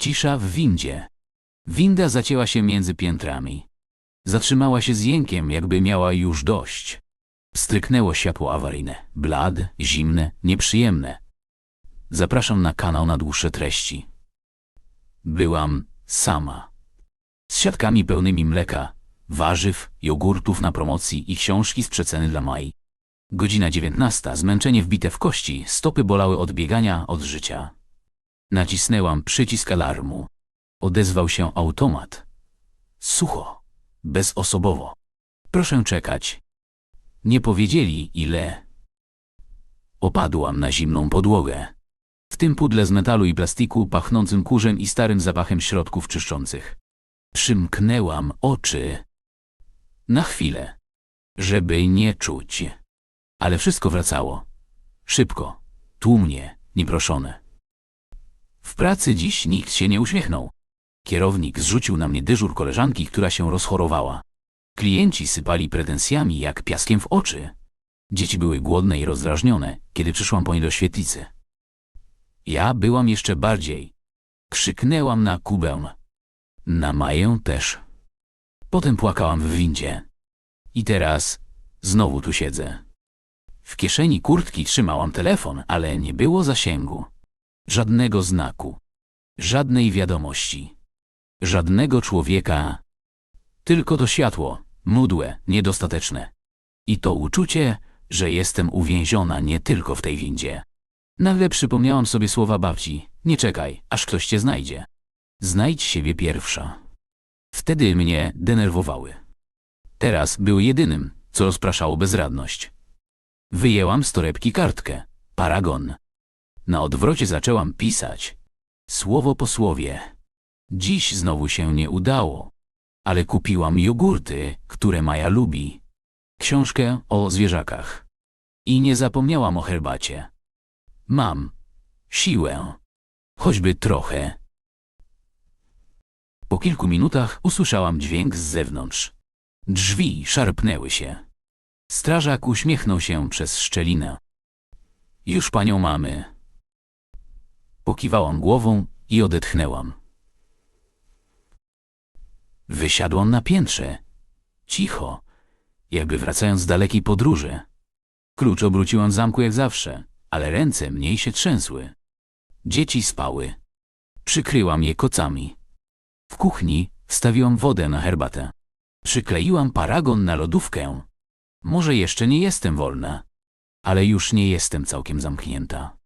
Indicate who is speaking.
Speaker 1: Cisza w windzie. Winda zacięła się między piętrami. Zatrzymała się z jękiem, jakby miała już dość. Stryknęło światło awaryjne. Blad, zimne, nieprzyjemne. Zapraszam na kanał na dłuższe treści. Byłam sama. Z siatkami pełnymi mleka, warzyw, jogurtów na promocji i książki z przeceny dla Mai. Godzina dziewiętnasta, zmęczenie wbite w kości, stopy bolały od biegania, od życia. Nacisnęłam przycisk alarmu. Odezwał się automat. Sucho, bezosobowo. Proszę czekać. Nie powiedzieli ile. Opadłam na zimną podłogę. W tym pudle z metalu i plastiku pachnącym kurzem i starym zapachem środków czyszczących. Przymknęłam oczy. Na chwilę, żeby nie czuć. Ale wszystko wracało. Szybko, tłumnie, nieproszone. W pracy dziś nikt się nie uśmiechnął. Kierownik zrzucił na mnie dyżur koleżanki, która się rozchorowała. Klienci sypali pretensjami jak piaskiem w oczy. Dzieci były głodne i rozdrażnione, kiedy przyszłam po nie do świetlicy. Ja byłam jeszcze bardziej. Krzyknęłam na Kubę. Na Maję też. Potem płakałam w windzie. I teraz znowu tu siedzę. W kieszeni kurtki trzymałam telefon, ale nie było zasięgu. Żadnego znaku. Żadnej wiadomości. Żadnego człowieka. Tylko to światło, mdłe, niedostateczne. I to uczucie, że jestem uwięziona nie tylko w tej windzie. Nagle przypomniałam sobie słowa babci. Nie czekaj, aż ktoś cię znajdzie. Znajdź siebie pierwsza. Wtedy mnie denerwowały. Teraz były jedynym, co rozpraszało bezradność. Wyjęłam z torebki kartkę. Paragon. Na odwrocie zaczęłam pisać. Słowo po słowie. Dziś znowu się nie udało. Ale kupiłam jogurty, które Maja lubi. Książkę o zwierzakach. I nie zapomniałam o herbacie. Mam siłę. Choćby trochę. Po kilku minutach usłyszałam dźwięk z zewnątrz. Drzwi szarpnęły się. Strażak uśmiechnął się przez szczelinę. Już panią mamy. Pokiwałam głową i odetchnęłam. Wysiadłam na piętrze. Cicho, jakby wracając z dalekiej podróży. Klucz obróciłam w zamku jak zawsze, ale ręce mniej się trzęsły. Dzieci spały. Przykryłam je kocami. W kuchni wstawiłam wodę na herbatę. Przykleiłam paragon na lodówkę. Może jeszcze nie jestem wolna, ale już nie jestem całkiem zamknięta.